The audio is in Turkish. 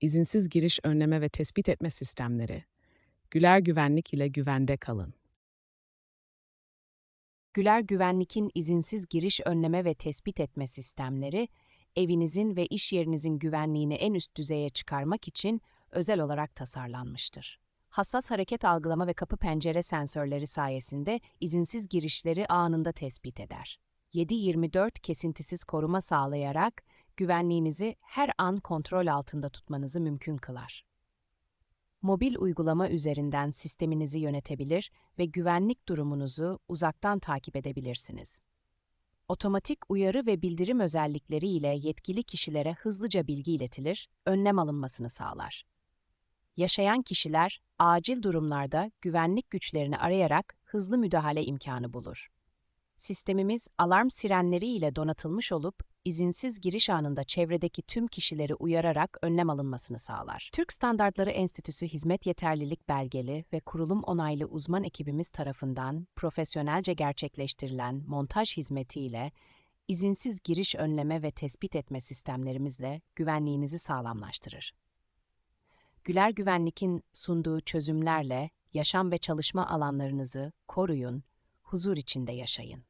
izinsiz giriş önleme ve tespit etme sistemleri. Güler Güvenlik ile güvende kalın. Güler Güvenlik'in izinsiz giriş önleme ve tespit etme sistemleri, evinizin ve iş yerinizin güvenliğini en üst düzeye çıkarmak için özel olarak tasarlanmıştır. Hassas hareket algılama ve kapı pencere sensörleri sayesinde izinsiz girişleri anında tespit eder. 7-24 kesintisiz koruma sağlayarak güvenliğinizi her an kontrol altında tutmanızı mümkün kılar. Mobil uygulama üzerinden sisteminizi yönetebilir ve güvenlik durumunuzu uzaktan takip edebilirsiniz. Otomatik uyarı ve bildirim özellikleri ile yetkili kişilere hızlıca bilgi iletilir, önlem alınmasını sağlar. Yaşayan kişiler acil durumlarda güvenlik güçlerini arayarak hızlı müdahale imkanı bulur. Sistemimiz alarm sirenleri ile donatılmış olup izinsiz giriş anında çevredeki tüm kişileri uyararak önlem alınmasını sağlar. Türk Standartları Enstitüsü hizmet yeterlilik belgeli ve kurulum onaylı uzman ekibimiz tarafından profesyonelce gerçekleştirilen montaj hizmetiyle izinsiz giriş önleme ve tespit etme sistemlerimizle güvenliğinizi sağlamlaştırır. Güler Güvenlik'in sunduğu çözümlerle yaşam ve çalışma alanlarınızı koruyun, huzur içinde yaşayın.